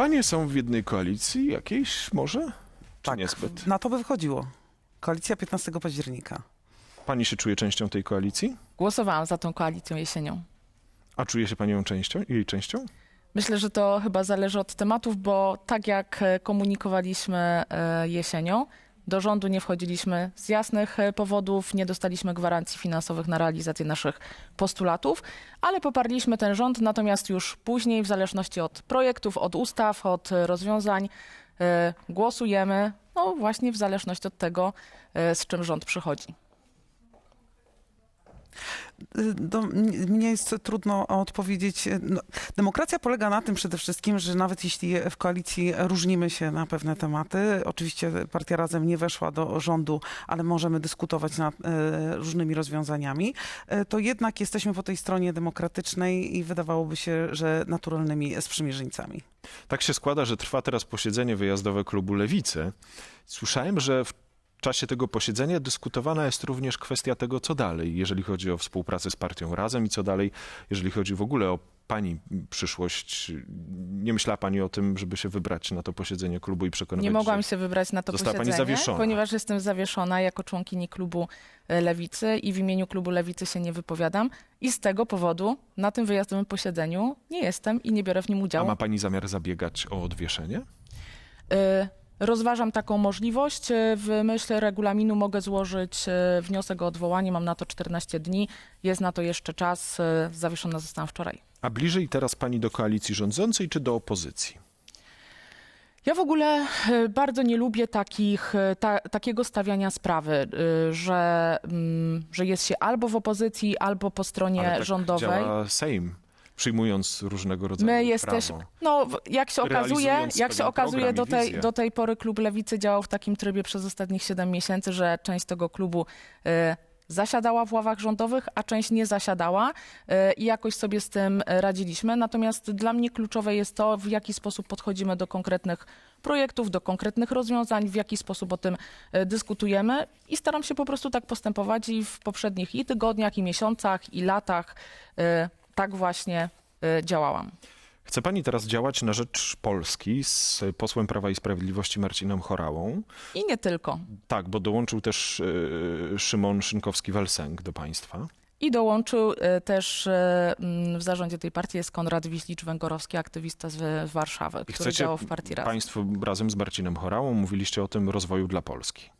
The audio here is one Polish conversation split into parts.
panie są w jednej koalicji jakiejś może? Czy Tak, niezbyt? na to by wychodziło. Koalicja 15 października. Pani się czuje częścią tej koalicji? Głosowałam za tą koalicją jesienią. A czuje się pani ją częścią, jej częścią? Myślę, że to chyba zależy od tematów, bo tak jak e, komunikowaliśmy e, jesienią, do rządu nie wchodziliśmy z jasnych e, powodów, nie dostaliśmy gwarancji finansowych na realizację naszych postulatów, ale poparliśmy ten rząd, natomiast już później, w zależności od projektów, od ustaw, od e, rozwiązań, e, głosujemy, no właśnie w zależności od tego, z czym rząd przychodzi. Y, Do, mnie jest trudno odpowiedzieć. No, demokracja polega na tym przede wszystkim, że nawet jeśli w koalicji różnimy się na pewne tematy, oczywiście partia Razem nie weszła do rządu, ale możemy dyskutować nad e, różnymi rozwiązaniami, e, to jednak jesteśmy po tej stronie demokratycznej i wydawałoby się, że naturalnymi sprzymierzeńcami. Tak się składa, że trwa teraz posiedzenie wyjazdowe klubu Lewicy. Słyszałem, że w czasie tego posiedzenia dyskutowana jest również kwestia tego, co dalej, jeżeli chodzi o współpracę z partią Razem i co dalej, jeżeli chodzi w ogóle o pani przyszłość. Nie myślała pani o tym, żeby się wybrać na to posiedzenie klubu i przekonywać, Nie mogłam się wybrać na to została pani posiedzenie, zawieszona. ponieważ jestem zawieszona jako członkini klubu e, Lewicy i w imieniu klubu Lewicy się nie wypowiadam i z tego powodu na tym wyjazdowym posiedzeniu nie jestem i nie biorę w nim A udziału. ma pani zamiar zabiegać o odwieszenie? E, Rozważam taką możliwość. E, W myśl regulaminu mogę złożyć e, wniosek o odwołanie. Mam na to 14 dni. Jest na to jeszcze czas. E, Zawieszona zostałam wczoraj. A bliżej teraz pani do koalicji rządzącej czy do opozycji? Ja w ogóle bardzo nie lubię takich, ta, takiego stawiania sprawy, że, mm, że jest się albo w opozycji, albo po stronie Ale tak rządowej. działa Sejm, przyjmując różnego rodzaju My jesteśmy, no jak się okazuje, jak się okazuje do tej, wizję. do tej pory klub Lewicy działał w takim trybie przez ostatnich 7 miesięcy, że część tego klubu e, zasiadała w ławach rządowych, a część nie zasiadała e, i jakoś sobie z tym radziliśmy. Natomiast dla mnie kluczowe jest to, w jaki sposób podchodzimy do konkretnych projektów, do konkretnych rozwiązań, w jaki sposób o tym e, dyskutujemy i staram się po prostu tak postępować i w poprzednich i tygodniach, i miesiącach, i latach e, tak właśnie e, działałam. Chce pani teraz działać na rzecz Polski z posłem Prawa i Sprawiedliwości Marcinem Chorałą. I nie tylko. Tak, bo dołączył też e, Szymon Szynkowski-Welsenk do państwa. I dołączył e, też mm, w zarządzie tej partii jest Konrad Wiślicz-Węgorowski, aktywista z Warszawy, I który działał w partii Razem. państwo razem z Marcinem Chorałą mówiliście o tym rozwoju dla Polski.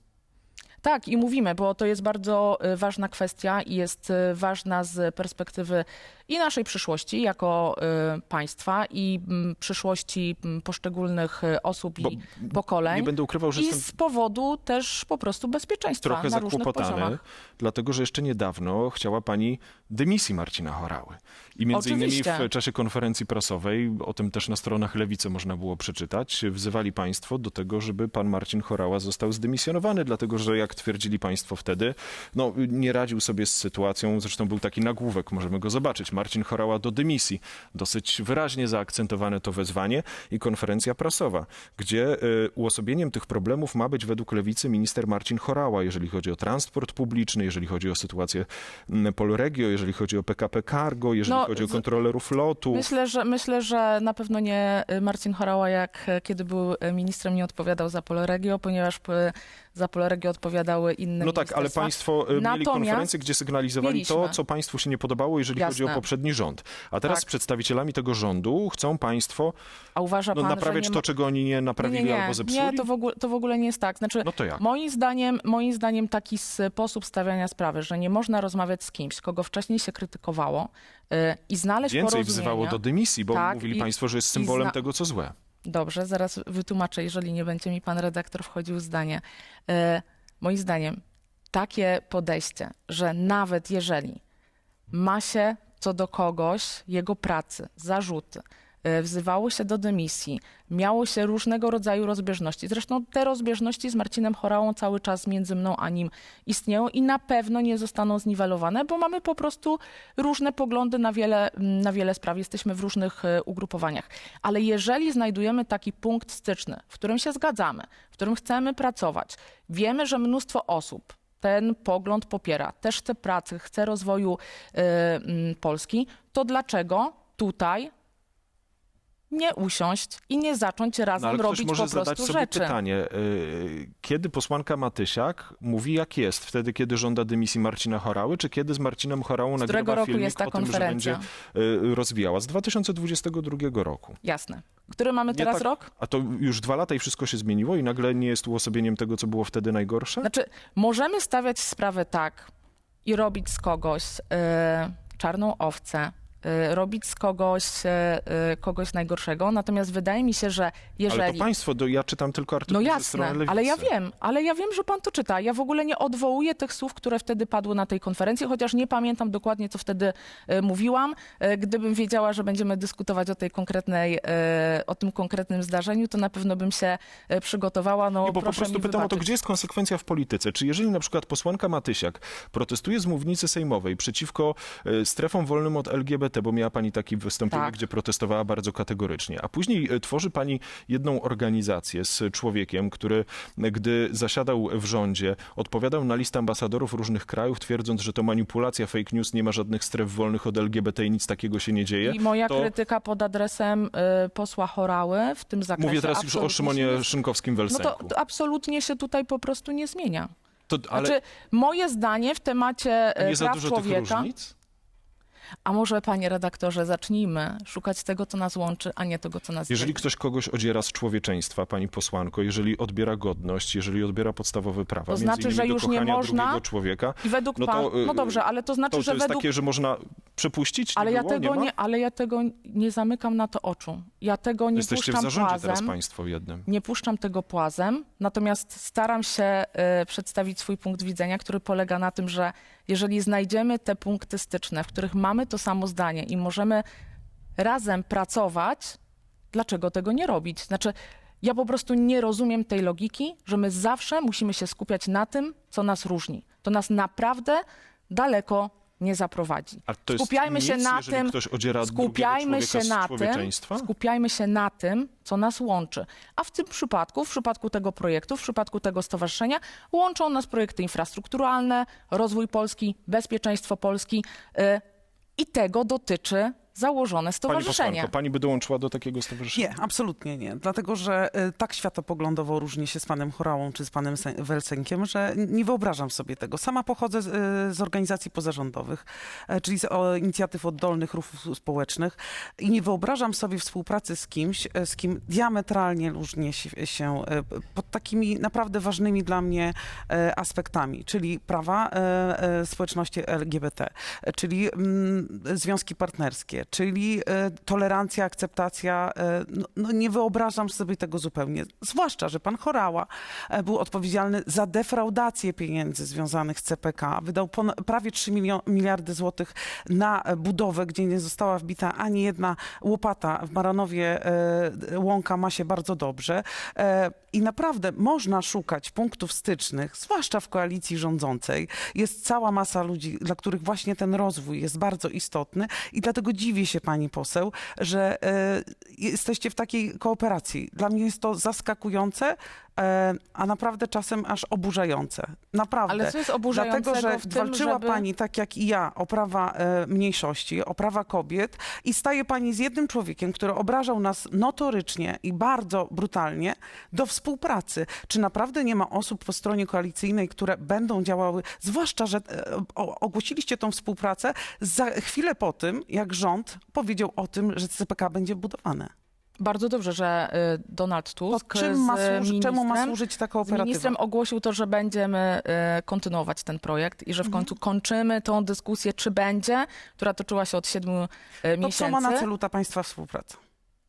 Tak, i mówimy, bo to jest bardzo ważna kwestia i jest ważna z perspektywy i naszej przyszłości jako e, państwa i mm, przyszłości mm, poszczególnych e, osób Bo i pokoleń. Nie będę ukrywał, że I z powodu też po prostu bezpieczeństwa trochę na różnych zakłopotany, dlatego że jeszcze niedawno chciała pani dymisji Marcina Chorały. I między innymi Oczywiście. w czasie konferencji prasowej, o tym też na stronach Lewicy można było przeczytać, wzywali państwo do tego, żeby pan Marcin Chorała został zdymisjonowany, dlatego że jak twierdzili państwo wtedy, no nie radził sobie z sytuacją, zresztą był taki nagłówek, możemy go zobaczyć, Marcin Chorała do dymisji. Dosyć wyraźnie zaakcentowane to wezwanie i konferencja prasowa, gdzie y, uosobieniem tych problemów ma być według Lewicy minister Marcin Chorała, jeżeli chodzi o transport publiczny, jeżeli chodzi o sytuację Polregio, jeżeli chodzi o PKP Cargo, jeżeli No, chodzi o kontrolerów lotu. Myślę że, myślę, że na pewno nie y, Marcin Chorała, jak y, kiedy był ministrem, nie odpowiadał za Poloregio, ponieważ za Poloregio odpowiadały inne No tak, ale państwo y, mieli konferencję, gdzie sygnalizowali to, mieliśmy. co państwu się nie podobało, jeżeli chodzi o Jasne. poprzedni rząd. A teraz Tak. z przedstawicielami tego rządu chcą państwo A uważa no, pan, naprawiać że nie to, czego oni nie naprawili nie, nie, albo nie, zepsuli? nie to, w ogóle, to w ogóle nie jest tak. Znaczy, No to jak? moim, zdaniem, moim zdaniem taki sposób stawiania sprawy, że nie można rozmawiać z kimś, kogo wcześniej się krytykowało y, i znaleźć Więcej wzywało do dymisji, bo Tak, mówili i- państwo, że jest symbolem tego, co złe. Dobrze, zaraz wytłumaczę, jeżeli nie będzie mi pan redaktor wchodził w zdanie. E, moim zdaniem takie podejście, że nawet jeżeli ma się co do kogoś, jego pracy, zarzuty, wzywało się do dymisji, miało się różnego rodzaju rozbieżności. Zresztą te rozbieżności z Marcinem Chorałą cały czas między mną a nim istnieją i na pewno nie zostaną zniwelowane, bo mamy po prostu różne poglądy na wiele, na wiele spraw. Jesteśmy w różnych e, ugrupowaniach. Ale jeżeli znajdujemy taki punkt styczny, w którym się zgadzamy, w którym chcemy pracować, wiemy, że mnóstwo osób ten pogląd popiera, też chce pracy, chce rozwoju e, Polski, to dlaczego tutaj nie usiąść i nie zacząć razem No, ale robić może po zadać prostu sobie rzeczy. pytanie, y, kiedy posłanka Matysiak mówi jak jest? Wtedy, kiedy żąda dymisji Marcina Chorały, czy kiedy z Marcinem Chorałą Z nagrywa roku filmik jest ta o tym, że będzie y, rozwijała? Z 2022 roku. Jasne. Który mamy Nie teraz tak- rok? A to już dwa lata i wszystko się zmieniło i nagle nie jest uosobieniem tego, co było wtedy najgorsze? Znaczy, możemy stawiać sprawę tak i robić z kogoś e, czarną owcę, robić z kogoś e, e, kogoś najgorszego, natomiast wydaje mi się, że Ale jeżeli... to państwo, do, ja czytam tylko No ze strony jasne, ale ja wiem, ale ja wiem, że pan to czyta. Ja w ogóle nie odwołuję tych słów, które wtedy padły na tej konferencji, chociaż nie pamiętam dokładnie, co wtedy mówiłam. Gdybym wiedziała, że będziemy dyskutować o tej konkretnej, o tym konkretnym zdarzeniu, to na pewno bym się przygotowała. No, Nie, bo po prostu pytam o to, gdzie jest konsekwencja w polityce. Czy jeżeli na przykład posłanka Matysiak protestuje z mównicy sejmowej przeciwko strefom wolnym od LGBT, bo miała pani taki wystąpienie, Tak. gdzie protestowała bardzo kategorycznie, a później e, tworzy pani jedną organizację z człowiekiem, który e, gdy zasiadał w rządzie, odpowiadał na listę ambasadorów różnych krajów, twierdząc, że to manipulacja, fake news, nie ma żadnych stref wolnych od LGBT i nic takiego się nie dzieje. I moja to... krytyka pod adresem y, posła Chorały w tym zakresie. Mówię teraz już o Szymonie nie- No Szynkowskim-Welsenku. to, to absolutnie się tutaj po prostu nie zmienia. To, ale Znaczy, moje zdanie w temacie nie y, za praw dużo tych człowieka. różnic? A może, panie redaktorze, zacznijmy szukać tego, co nas łączy, a nie tego, co nas Jeżeli ktoś kogoś odziera z człowieczeństwa, pani posłanko, jeżeli odbiera godność, jeżeli odbiera podstawowe prawa, To znaczy, że już nie można? człowieka, I według no to, pan... y, No dobrze, ale to znaczy, to, to że jest według... takie, że można przepuścić? Ale nie ja, było, tego nie, nie, ale ja tego nie zamykam na to oczu. Ja tego nie Jesteście w puszczam zarządzie płazem. teraz państwo jednym. Nie puszczam tego płazem, natomiast staram się e, przedstawić swój punkt widzenia, który polega na tym, że jeżeli znajdziemy te punkty styczne, w których mamy to samo zdanie i możemy razem pracować, dlaczego tego nie robić? Znaczy, ja po prostu nie rozumiem tej logiki, że my zawsze musimy się skupiać na tym, co nas różni. To nas naprawdę daleko nie zaprowadzi. A to jest Skupiajmy się nic, na jeżeli tym, ktoś odziera skupiajmy się na tym, skupiajmy się na tym, co nas łączy. A w tym przypadku, w przypadku tego projektu, w przypadku tego stowarzyszenia, łączą nas projekty infrastrukturalne, rozwój Polski, bezpieczeństwo Polski y, i tego dotyczy założone Pani stowarzyszenie. posłanko, pani by dołączyła do takiego stowarzyszenia? Nie, absolutnie nie. Dlatego, że y, tak światopoglądowo różni się z panem Chorałą czy z panem Se- Welsenkiem, że nie wyobrażam sobie tego. Sama pochodzę z, y, z organizacji pozarządowych, e, czyli z o, inicjatyw oddolnych ruchów społecznych i nie wyobrażam sobie współpracy z kimś, z kim diametralnie różnię się, się pod takimi naprawdę ważnymi dla mnie aspektami, czyli prawa społeczności LGBT, czyli mm, związki partnerskie, czyli e, tolerancja, akceptacja. e, No, no nie wyobrażam sobie tego zupełnie. Zwłaszcza, że pan Chorała e, był odpowiedzialny za defraudację pieniędzy związanych z CPK. Wydał prawie 3 milio- miliardy złotych na budowę, gdzie nie została wbita ani jedna łopata. W Maranowie Łąka ma się bardzo dobrze. I naprawdę można szukać punktów stycznych, zwłaszcza w koalicji rządzącej. Jest cała masa ludzi, dla których właśnie ten rozwój jest bardzo istotny i dlatego dziwię się pani poseł, że e, jesteście w takiej kooperacji. Dla mnie jest to zaskakujące, a naprawdę czasem aż oburzające. Naprawdę. Ale co jest oburzającego Dlatego, że w tym, walczyła żeby... pani tak jak i ja o prawa e, mniejszości, o prawa kobiet i staje pani z jednym człowiekiem, który obrażał nas notorycznie i bardzo brutalnie do współpracy. Czy naprawdę nie ma osób po stronie koalicyjnej, które będą działały, zwłaszcza, że e, ogłosiliście tą współpracę za chwilę po tym, jak rząd powiedział o tym, że CPK będzie budowane. Bardzo dobrze, że y, Donald Tusk czym z ma czemu ma służyć taka Z operatywa? ministrem ogłosił to, że będziemy y, kontynuować ten projekt i że Mhm. w końcu kończymy tą dyskusję, czy będzie, która toczyła się od siedmiu y, To miesięcy. co ma na celu ta państwa współpraca?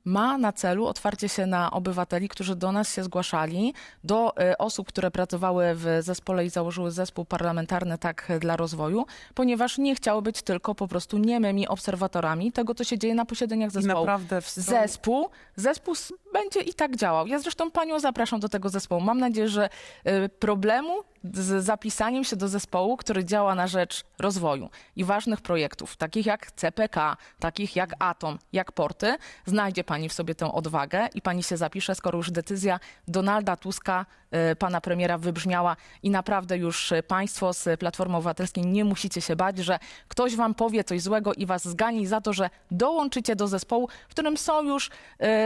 Ma na celu otwarcie się na obywateli, którzy do nas się zgłaszali, do y, osób, które pracowały w zespole i założyły zespół parlamentarny tak dla rozwoju, ponieważ nie chciały być tylko po prostu niemymi obserwatorami tego, co się dzieje na posiedzeniach I zespołu. naprawdę w stronie... Zespół, zespół będzie i tak działał. Ja zresztą panią zapraszam do tego zespołu. Mam nadzieję, że y, problemu z zapisaniem się do zespołu, który działa na rzecz rozwoju i ważnych projektów, takich jak CPK, takich jak Atom, jak Porty, znajdzie pani w sobie tę odwagę i pani się zapisze, skoro już decyzja Donalda Tuska, y, pana premiera, wybrzmiała i naprawdę już y, państwo z Platformy Obywatelskiej nie musicie się bać, że ktoś wam powie coś złego i was zgani za to, że dołączycie do zespołu, w którym są już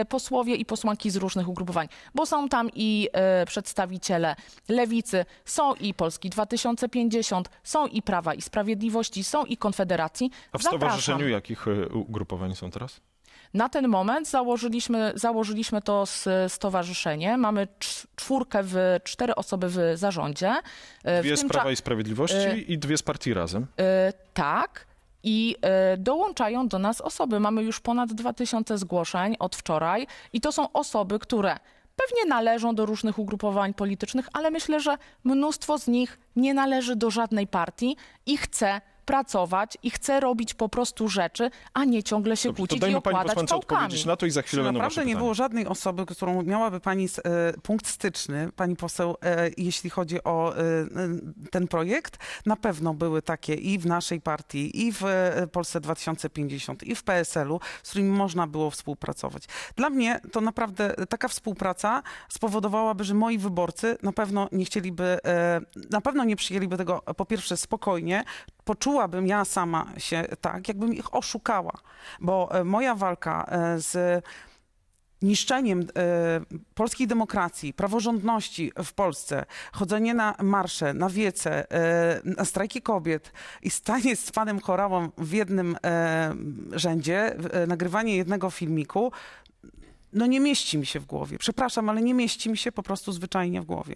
y, posłowie i posłanki z różnych ugrupowań, bo są tam i przedstawiciele Lewicy, są i Polski 2050, są i Prawa i Sprawiedliwości, są i Konfederacji. A w Zapraszam. stowarzyszeniu jakich e, ugrupowań są teraz? Na ten moment założyliśmy, założyliśmy to stowarzyszenie. Mamy cz- czwórkę, w, cztery osoby w zarządzie. E, w Dwie z tym Prawa i Sprawiedliwości e, i dwie z partii Razem. Tak. I dołączają do nas osoby. Mamy już ponad 2000 zgłoszeń od wczoraj i to są osoby, które pewnie należą do różnych ugrupowań politycznych, ale myślę, że mnóstwo z nich nie należy do żadnej partii i chce pracować i chce robić po prostu rzeczy, a nie ciągle się Dobrze, to kłócić i dajmy pani okładać pałkami. odpowiedzieć na to i za Czy chwilę będą wasze naprawdę nie pytania. było żadnej osoby, którą miałaby pani e, punkt styczny, pani poseł, e, jeśli chodzi o e, ten projekt? Na pewno były takie i w naszej partii, i w Polsce 2050, i w PSL-u, z którymi można było współpracować. Dla mnie to naprawdę taka współpraca spowodowałaby, że moi wyborcy na pewno nie chcieliby, e, na pewno nie przyjęliby tego po pierwsze spokojnie, poczułabym ja sama się tak, jakbym ich oszukała, bo e, moja walka e, z niszczeniem e, polskiej demokracji, praworządności w Polsce, chodzenie na marsze, na wiece, na strajki kobiet i stanie z panem Chorałą w jednym rzędzie, nagrywanie jednego filmiku, no nie mieści mi się w głowie. Przepraszam, ale nie mieści mi się po prostu zwyczajnie w głowie.